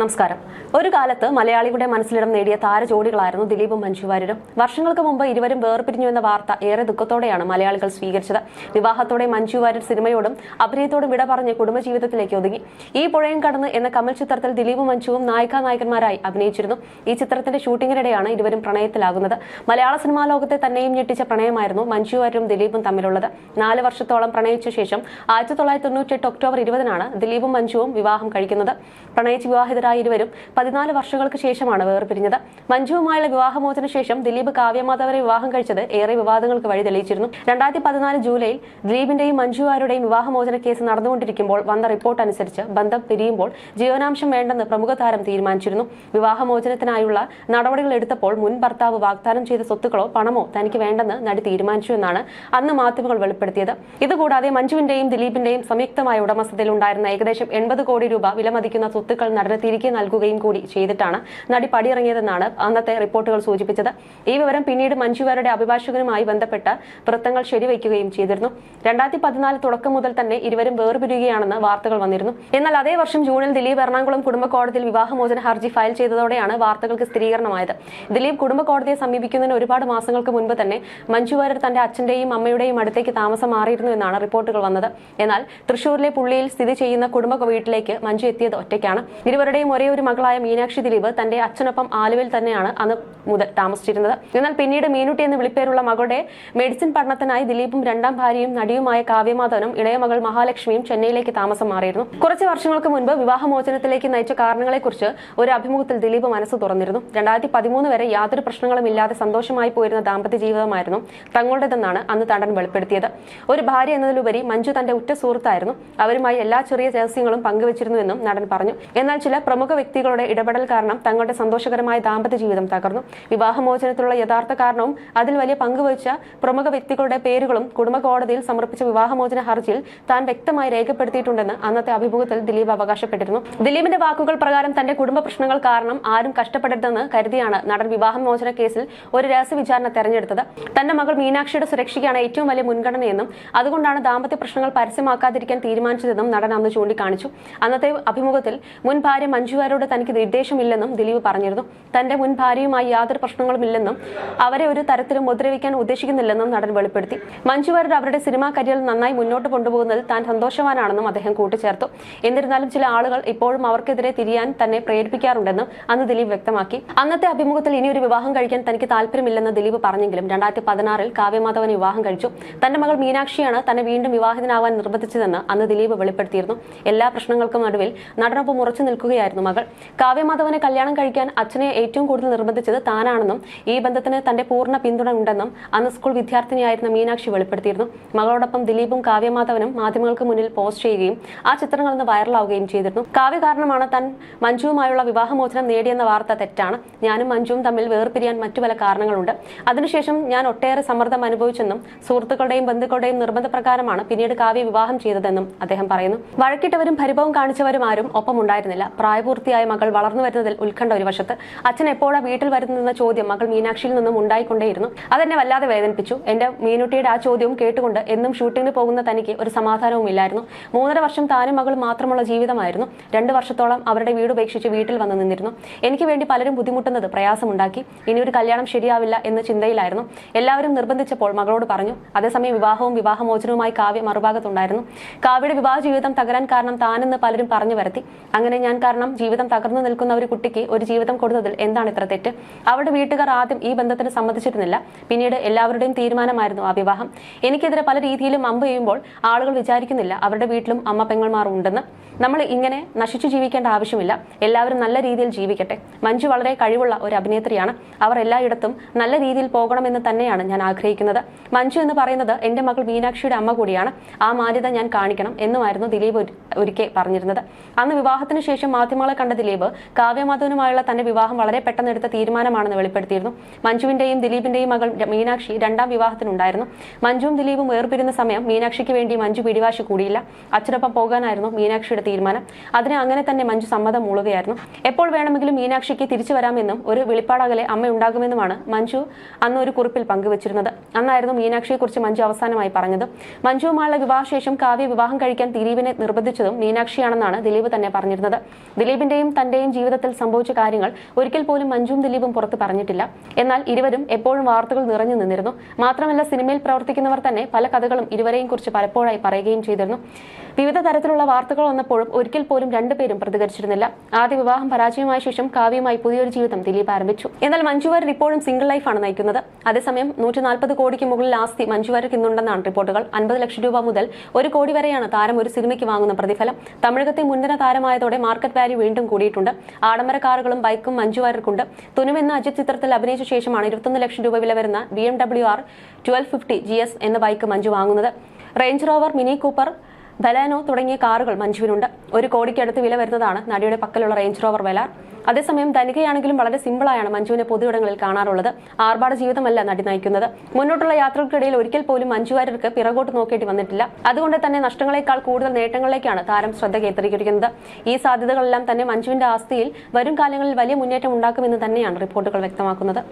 നമസ്കാരം. ഒരു കാലത്ത് മലയാളികളുടെ മനസ്സിലിടം നേടിയ താരജോഡികളായിരുന്നു ദിലീപും മഞ്ജു വാര്യരും. വർഷങ്ങൾക്ക് മുമ്പ് ഇരുവരും വേർപിരിഞ്ഞു എന്ന വാർത്ത ഏറെ ദുഃഖത്തോടെയാണ് മലയാളികൾ സ്വീകരിച്ചത്. വിവാഹത്തോടെ മഞ്ജു വാര്യർ സിനിമയോടും അഭിനയത്തോടും വിട പറഞ്ഞ് കുടുംബജീവിതത്തിലേക്ക് ഒതുങ്ങി. ഈ പുഴയും കടന്ന് എന്ന കമൽ ചിത്രത്തിൽ ദിലീപും മഞ്ജുവും നായിക നായകന്മാരായി അഭിനയിച്ചിരുന്നു. ഈ ചിത്രത്തിന്റെ ഷൂട്ടിങ്ങിനിടെയാണ് ഇരുവരും പ്രണയത്തിലാകുന്നത്. മലയാള സിനിമാ ലോകത്തെ തന്നെയും ഞെട്ടിച്ച പ്രണയമായിരുന്നു മഞ്ജു വാര്യരും ദിലീപും തമ്മിലുള്ളത്. നാല് വർഷത്തോളം പ്രണയിച്ച ശേഷം ആയിരത്തി തൊള്ളായിരത്തി തൊണ്ണൂറ്റെട്ട് ഒക്ടോബർ ഇരുപതിനാണ് ദിലീപും മഞ്ജുവും വിവാഹം കഴിക്കുന്നത്. പ്രണയിച്ച് വിവാഹിതരായ ഇരുവരും പതിനാല് വർഷങ്ങൾക്ക് ശേഷമാണ് വേർപിരിഞ്ഞത്. മഞ്ജുവുമായുള്ള വിവാഹമോചന ശേഷം ദിലീപ് കാവ്യമാധവരെ വിവാഹം കഴിച്ചത് ഏറെ വിവാദങ്ങൾക്ക് വഴി തെളിയിച്ചിരുന്നു. രണ്ടായിരത്തി പതിനാല് ജൂലൈയിൽ ദിലീപിന്റെയും മഞ്ജുവാരുടെയും വിവാഹമോചന കേസ് നടന്നുകൊണ്ടിരിക്കുമ്പോൾ വന്ന റിപ്പോർട്ട് അനുസരിച്ച് ബന്ധം പിരിയുമ്പോൾ ജീവനാംശം വേണ്ടെന്ന് പ്രമുഖ താരം തീരുമാനിച്ചിരുന്നു. വിവാഹമോചനത്തിനായുള്ള നടപടികൾ എടുത്തപ്പോൾ മുൻ ഭർത്താവ് വാഗ്ദാനം ചെയ്ത സ്വത്തുക്കളോ പണമോ തനിക്ക് വേണ്ടെന്ന് നടി തീരുമാനിച്ചു എന്നാണ് അന്ന് മാധ്യമങ്ങൾ വെളിപ്പെടുത്തിയത്. ഇതുകൂടാതെ മഞ്ജുവിന്റെയും ദിലീപിന്റെയും സംയുക്തമായ ഉടമസ്ഥതയിൽ ഉണ്ടായിരുന്ന ഏകദേശം എൺപത് കോടി രൂപ വിലമതിക്കുന്ന സ്വത്തുക്കൾ നടന് തിരികെ നൽകുകയും കൂടി ചെയ്തിട്ടാണ് നടി പടിയിറങ്ങിയതെന്നാണ് അന്നത്തെ റിപ്പോർട്ടുകൾ സൂചിപ്പിച്ചത്. ഈ വിവരം പിന്നീട് മഞ്ജുവാരുടെ അഭിഭാഷകനുമായി ബന്ധപ്പെട്ട വൃത്തങ്ങൾ ശരിവയ്ക്കുകയും ചെയ്തിരുന്നു. രണ്ടായിരത്തി പതിനാല് തുടക്കം മുതൽ തന്നെ ഇരുവരും വേർപിരിയുകയാണെന്ന് വാർത്തകൾ വന്നിരുന്നു. എന്നാൽ അതേ വർഷം ജൂണിൽ ദിലീപ് എറണാകുളം കുടുംബ കോടതിയിൽ വിവാഹമോചന ഹർജി ഫയൽ ചെയ്തതോടെയാണ് വാർത്തകൾക്ക് സ്ഥിരീകരണമായത്. ദിലീപ് കുടുംബ കോടതിയെ സമീപിക്കുന്നതിന് ഒരുപാട് മാസങ്ങൾക്ക് മുൻപ് തന്നെ മഞ്ജുവാരർ തന്റെ അച്ഛന്റെയും അമ്മയുടെയും അടുത്തേക്ക് താമസം മാറിയിരുന്നു എന്നാണ് റിപ്പോർട്ടുകൾ വന്നത്. എന്നാൽ തൃശൂരിലെ പുള്ളിയിൽ സ്ഥിതി ചെയ്യുന്ന കുടുംബ വീട്ടിലേക്ക് മഞ്ജു എത്തിയത് ഒറ്റയ്ക്കാണ്. ഇരുവരുടെയും ഒരേ ഒരു മകളായ മീനാക്ഷി ദിലീപ് തന്റെ അച്ഛനൊപ്പം ആലുവയിൽ തന്നെയാണ് അന്ന് മുതൽ താമസിച്ചിരുന്നത്. എന്നാൽ പിന്നീട് മീനുട്ടി എന്ന് വിളിപ്പേരുള്ള മകളുടെ മെഡിസിൻ പഠനത്തിനായി ദിലീപും രണ്ടാം ഭാര്യയും നടിയുമായ കാവ്യമാധവനും ഇളയ മകൾ മഹാലക്ഷ്മിയും ചെന്നൈയിലേക്ക് താമസം മാറിയിരുന്നു. കുറച്ച് വർഷങ്ങൾക്ക് മുൻപ് വിവാഹമോചനത്തിലേക്ക് നയിച്ച കാരണങ്ങളെക്കുറിച്ച് ഒരു അഭിമുഖത്തിൽ ദിലീപ് മനസ്സ് തുറന്നിരുന്നു. രണ്ടായിരത്തി പതിമൂന്ന് വരെ യാതൊരു പ്രശ്നങ്ങളും ഇല്ലാതെ സന്തോഷമായി പോയിരുന്ന ദാമ്പത്യ ജീവിതമായിരുന്നു തങ്ങളുടേതെന്നാണ് അന്ന് തണ്ടൻ വെളിപ്പെടുത്തിയത്. ഒരു ഭാര്യ എന്നതിലുപരി മഞ്ജു തന്റെ ഉറ്റ സുഹൃത്തായിരുന്നു. അവരുമായി എല്ലാ ചെറിയ രഹസ്യങ്ങളും പങ്കുവച്ചിരുന്നുവെന്നും നടൻ പറഞ്ഞു. എന്നാൽ ചില പ്രമുഖ വ്യക്തികളുടെ ഇടപെടൽ കാരണം തങ്ങളുടെ സന്തോഷകരമായ ദാമ്പത്യ ജീവിതം തകർന്നു. വിവാഹമോചനത്തിലുള്ള യഥാർത്ഥ കാരണവും അതിൽ വലിയ പങ്കുവച്ച പ്രമുഖ വ്യക്തികളുടെ പേരുകളും കുടുംബ കോടതിയിൽ സമർപ്പിച്ച വിവാഹമോചന ഹർജിയിൽ താൻ വ്യക്തമായി രേഖപ്പെടുത്തിയിട്ടുണ്ടെന്ന് അന്നത്തെ അഭിമുഖത്തിൽ ദിലീപ് അവകാശപ്പെട്ടിരുന്നു. ദിലീപിന്റെ വാക്കുകൾ പ്രകാരം തന്റെ കുടുംബ പ്രശ്നങ്ങൾ കാരണം ആരും കഷ്ടപ്പെടരുതെന്ന് കരുതിയാണ് നടൻ വിവാഹമോചന കേസിൽ ഒരു രഹസ്യ വിചാരണ തെരഞ്ഞെടുത്തത്. തന്റെ മകൾ മീനാക്ഷിയുടെ സുരക്ഷയ്ക്കാണ് ഏറ്റവും വലിയ മുൻഗണനയെന്നും അതുകൊണ്ടാണ് ദാമ്പത്യ പ്രശ്നങ്ങൾ പരസ്യമാക്കാതിരിക്കാൻ തീരുമാനിച്ചതെന്നും നടൻ അന്ന് ചൂണ്ടിക്കാണിച്ചു. അന്നത്തെ അഭിമുഖത്തിൽ മുൻ ഭാര്യ മഞ്ജുവാരോട് തനിക്ക് നിർദ്ദേശമില്ലെന്നും ദിലീപ് പറഞ്ഞിരുന്നു. തന്റെ മുൻ ഭാര്യയുമായി യാതൊരു പ്രശ്നങ്ങളുമില്ലെന്നും അവരെ ഒരു തരത്തിലും ഉപദ്രവിക്കാൻ ഉദ്ദേശിക്കുന്നില്ലെന്നും നടൻ വെളിപ്പെടുത്തി. മഞ്ജു വാര്യർ അവരുടെ സിനിമാ കരിയർ നന്നായി മുന്നോട്ട് കൊണ്ടുപോകുന്നതിൽ താൻ സന്തോഷവാനാണെന്നും അദ്ദേഹം കൂട്ടിച്ചേർത്തു. എന്നിരുന്നാലും ചില ആളുകൾ ഇപ്പോഴും അവർക്കെതിരെ തിരിയാൻ തന്നെ പ്രേരിപ്പിക്കാറുണ്ടെന്നും അന്ന് ദിലീപ് വ്യക്തമാക്കി. അന്നത്തെ അഭിമുഖത്തിൽ ഇനിയൊരു വിവാഹം കഴിക്കാൻ തനിക്ക് താല്പര്യമില്ലെന്ന് ദിലീപ് പറഞ്ഞെങ്കിലും രണ്ടായിരത്തി പതിനാറിൽ കാവ്യമാധവൻ വിവാഹം കഴിച്ചു. തന്റെ മകൾ മീനാക്ഷിയാണ് തന്നെ വീണ്ടും വിവാഹിതനാവാൻ നിർബന്ധിച്ചതെന്ന് അന്ന് ദിലീപ് വെളിപ്പെടുത്തിയിരുന്നു. എല്ലാ പ്രശ്നങ്ങൾക്കും നടുവിൽ നടനൊപ്പം ഉറച്ചു നിൽക്കുകയായിരുന്നു മകൾ. കാവ്യമാധവനെ കല്യാണം കഴിക്കാൻ അച്ഛനെ ഏറ്റവും കൂടുതൽ നിർബന്ധിച്ചത് താനാണെന്നും ഈ ബന്ധത്തിന് തന്റെ പൂർണ പിന്തുണ ഉണ്ടെന്നും അന്ന് സ്കൂൾ വിദ്യാർത്ഥിനിയായിരുന്ന മീനാക്ഷി വെളിപ്പെടുത്തിയിരുന്നു. മകളോടൊപ്പം ദിലീപും കാവ്യമാധവനും മാധ്യമങ്ങൾക്ക് മുന്നിൽ പോസ്റ്റ് ചെയ്യുകയും ആ ചിത്രങ്ങൾ ഇന്ന് വൈറലാവുകയും ചെയ്തിരുന്നു. കാവ്യ കാരണമാണ് താൻ മഞ്ജുവുമായുള്ള വിവാഹമോചനം നേടിയെന്ന വാർത്ത തെറ്റാണ്. ഞാനും മഞ്ജുവും തമ്മിൽ വേർപിരിയാൻ മറ്റു പല കാരണങ്ങളുണ്ട്. അതിനുശേഷം ഞാൻ ഒട്ടേറെ സമ്മർദ്ദം അനുഭവിച്ചെന്നും സുഹൃത്തുക്കളുടെയും ബന്ധുക്കളുടെയും നിർബന്ധപ്രകാരമാണ് പിന്നീട് കാവ്യ വിവാഹം ചെയ്തതെന്നും അദ്ദേഹം പറയുന്നു. വഴക്കിട്ടവരും പരിഭവം കാണിച്ചവരും ആരും ഒപ്പമുണ്ടായിരുന്നില്ല. പ്രായപൂർത്തിയായ മകൾ വളർന്നു വരുന്നതിൽ ഉത്കണ്ഠ ഒരു വശത്ത്. അച്ഛൻ എപ്പോഴാ വീട്ടിൽ വരുന്നതെന്ന ചോദ്യം മകൾ മീനാക്ഷിയിൽ നിന്നും ഉണ്ടായിക്കൊണ്ടേയിരുന്നു. അതെന്നെ വല്ലാതെ വേദനിപ്പിച്ചു. എന്റെ മീനുട്ടിയുടെ ആ ചോദ്യവും കേട്ടുകൊണ്ട് എന്നും ഷൂട്ടിങ്ങിന് പോകുന്ന തനിക്ക് ഒരു സമാധാനവും ഇല്ലായിരുന്നു. മൂന്നര വർഷം താനും മകൾ മാത്രമുള്ള ജീവിതമായിരുന്നു. രണ്ട് വർഷത്തോളം അവരുടെ വീട് ഉപേക്ഷിച്ച് വീട്ടിൽ വന്നു നിന്നിരുന്നു. എനിക്ക് വേണ്ടി പലരും ബുദ്ധിമുട്ടുന്നത് പ്രയാസമുണ്ടാക്കി. ഇനി ഒരു കല്യാണം ശരിയാവില്ല എന്ന ചിന്തയിലായിരുന്നു. എല്ലാവരും നിർബന്ധിച്ചപ്പോൾ മകളോട് പറഞ്ഞു അതേസമയം വിവാഹവും വിവാഹമോചനവുമായി കാവ്യ മറുഭാഗത്തുണ്ടായിരുന്നു. കാവ്യയുടെ വിവാഹ ജീവിതം തകരാൻ കാരണം താനെന്ന് പലരും പറഞ്ഞു വരുത്തി. അങ്ങനെ ഞാൻ കാരണം ജീവിതം തകർന്നു നിൽക്കുന്ന ഒരു കുട്ടിക്ക് ഒരു ജീവിതം കൊടുത്തതിൽ എന്താണ് ഇത്ര തെറ്റ്? അവരുടെ വീട്ടുകാർ ആദ്യം ഈ ബന്ധത്തിന് സമ്മതിച്ചിരുന്നില്ല. പിന്നീട് എല്ലാവരുടെയും തീരുമാനമായിരുന്നു ആ വിവാഹം. എനിക്കെതിരെ പല രീതിയിലും അമ്പ് ചെയ്യുമ്പോൾ ആളുകൾ വിചാരിക്കുന്നില്ല അവരുടെ വീട്ടിലും അമ്മ പെങ്ങൾമാർ ഉണ്ടെന്ന്. നമ്മൾ ഇങ്ങനെ നശിച്ചു ജീവിക്കേണ്ട ആവശ്യമില്ല. എല്ലാവരും നല്ല രീതിയിൽ ജീവിക്കട്ടെ. മഞ്ജു വളരെ കഴിവുള്ള ഒരു അഭിനേത്രിയാണ്. അവർ എല്ലായിടത്തും നല്ല രീതിയിൽ പോകണമെന്ന് തന്നെയാണ് ഞാൻ ആഗ്രഹിക്കുന്നത്. മഞ്ജു എന്ന് പറയുന്നത് എന്റെ മകൾ മീനാക്ഷിയുടെ അമ്മ കൂടിയാണ്. ആ മാന്യത ഞാൻ കാണിക്കണം എന്നുമായിരുന്നു ദിലീപ് ഒരുക്കെ പറഞ്ഞിരുന്നത്. അന്ന് വിവാഹത്തിന് ശേഷം മാധ്യമങ്ങളെ കണ്ട ദിലീപ് കാവ്യമാധവനുമായുള്ള തന്റെ വിവാഹം വളരെ പെട്ടെന്ന് എടുത്ത തീരുമാനമാണെന്ന് വെളിപ്പെടുത്തിയിരുന്നു. മഞ്ജുവിന്റെയും ദിലീപിന്റെയും മകൾ മീനാക്ഷി രണ്ടാം വിവാഹത്തിനുണ്ടായിരുന്നു. മഞ്ജുവും ദിലീപും വേർപിരുന്ന സമയം മീനാക്ഷിക്ക് വേണ്ടി മഞ്ജു പിടിവാശി കൂടിയില്ല. അച്ഛനൊപ്പം പോകാനായിരുന്നു മീനാക്ഷിയുടെ തീരുമാനം. അതിന് അങ്ങനെ തന്നെ മഞ്ജു സമ്മതം മൂളുകയായിരുന്നു. എപ്പോൾ വേണമെങ്കിലും മീനാക്ഷിക്ക് തിരിച്ചു വരാമെന്നും ഒരു വെളിപ്പാടകലെ അമ്മ ഉണ്ടാകുമെന്നുമാണ് മഞ്ജു അന്ന് ഒരു കുറിപ്പിൽ പങ്കുവച്ചിരുന്നത്. അന്നായിരുന്നു മീനാക്ഷിയെക്കുറിച്ച് മഞ്ജു അവസാനമായി പറഞ്ഞത്. മഞ്ജുവുമായുള്ള വിവാഹശേഷം കാവ്യ വിവാഹം കഴിക്കാൻ ദിലീപിനെ നിർബന്ധിച്ചതും മീനാക്ഷിയാണെന്നാണ് ദിലീപ് തന്നെ പറഞ്ഞിരുന്നത്. ദിലീപിന്റെയും തന്റെയും ജീവിതത്തിൽ സംഭവിച്ച കാര്യങ്ങൾ ഒരിക്കൽ പോലും മഞ്ജുവും ദിലീപും പുറത്ത് പറഞ്ഞിട്ടില്ല. എന്നാൽ ഇരുവരും എപ്പോഴും വാർത്തകൾ നിറഞ്ഞു നിന്നിരുന്നു. മാത്രമല്ല സിനിമയിൽ പ്രവർത്തിക്കുന്നവർ തന്നെ പല കഥകളും ഇരുവരെയും കുറിച്ച് പലപ്പോഴായി പറയുകയും ചെയ്തിരുന്നു. വിവിധ തരത്തിലുള്ള വാർത്തകൾ വന്നപ്പോഴും ഒരിക്കൽ പോലും രണ്ടുപേരും പ്രതികരിച്ചിരുന്നില്ല. ആദ്യ വിവാഹം പരാജയമായ ശേഷം കാവ്യമായി പുതിയൊരു ജീവിതം ദിലീപ് ആരംഭിച്ചു. എന്നാൽ മഞ്ജു വാര്യർ ഇപ്പോഴും സിംഗിൾ ലൈഫാണ് നയിക്കുന്നത്. അതേസമയം നൂറ്റി നാൽപ്പത് കോടിക്ക് മുകളിൽ ആസ്തി മഞ്ജു വാര്യർക്ക് ഇന്നുണ്ടെന്നാണ് റിപ്പോർട്ടുകൾ. അൻപത് ലക്ഷം രൂപ മുതൽ ഒരു കോടി വരെയാണ് താരം ഒരു സിനിമയ്ക്ക് വാങ്ങുന്ന പ്രതിഫലം. തമിഴകത്തെ മുൻനിര താരമായതോടെ മാർക്കറ്റ് വാല്യൂ വീണ്ടും കൂടിയിട്ടുണ്ട്. ആഡംബര കാറുകളും ബൈക്കും മഞ്ജു വാര്യർക്കുണ്ട്. തുനും എന്ന അജിത് ചിത്രത്തിൽ അഭിനയിച്ച ശേഷമാണ് ഇരുപത്തൊന്ന് ലക്ഷം രൂപ വില വരുന്ന B M W R twelve fifty G S എന്ന ബൈക്ക് മഞ്ജു വാങ്ങുന്നത്. Range Rover Mini Cooper Baleno തുടങ്ങിയ കാറുകൾ മഞ്ജുവിനുണ്ട്. ഒരു കോടിക്കടുത്ത് വില വരുന്നതാണ് നടിയുടെ പക്കലുള്ള റേഞ്ച് റോവർ വില. അതേസമയം ധനികയാണെങ്കിലും വളരെ സിമ്പിളായാണ് മഞ്ജുവിനെ പൊതുവിടങ്ങളിൽ കാണാറുള്ളത്. ആർഭാട ജീവിതമല്ല നടി നയിക്കുന്നത്. മുന്നോട്ടുള്ള യാത്രകൾക്കിടയിൽ ഒരിക്കൽ പോലും മഞ്ജുവാരർക്ക് പിറകോട്ട് നോക്കേണ്ടി വന്നിട്ടില്ല. അതുകൊണ്ട് തന്നെ നഷ്ടങ്ങളെക്കാൾ കൂടുതൽ നേട്ടങ്ങളിലേക്കാണ് താരം ശ്രദ്ധ കേന്ദ്രീകരിക്കുന്നത്. ഈ സാധ്യതകളെല്ലാം തന്നെ മഞ്ജുവിന്റെ ആസ്തിയിൽ വരും കാലങ്ങളിൽ വലിയ മുന്നേറ്റം ഉണ്ടാക്കുമെന്ന് തന്നെയാണ് റിപ്പോർട്ടുകൾ വ്യക്തമാക്കുന്നത്.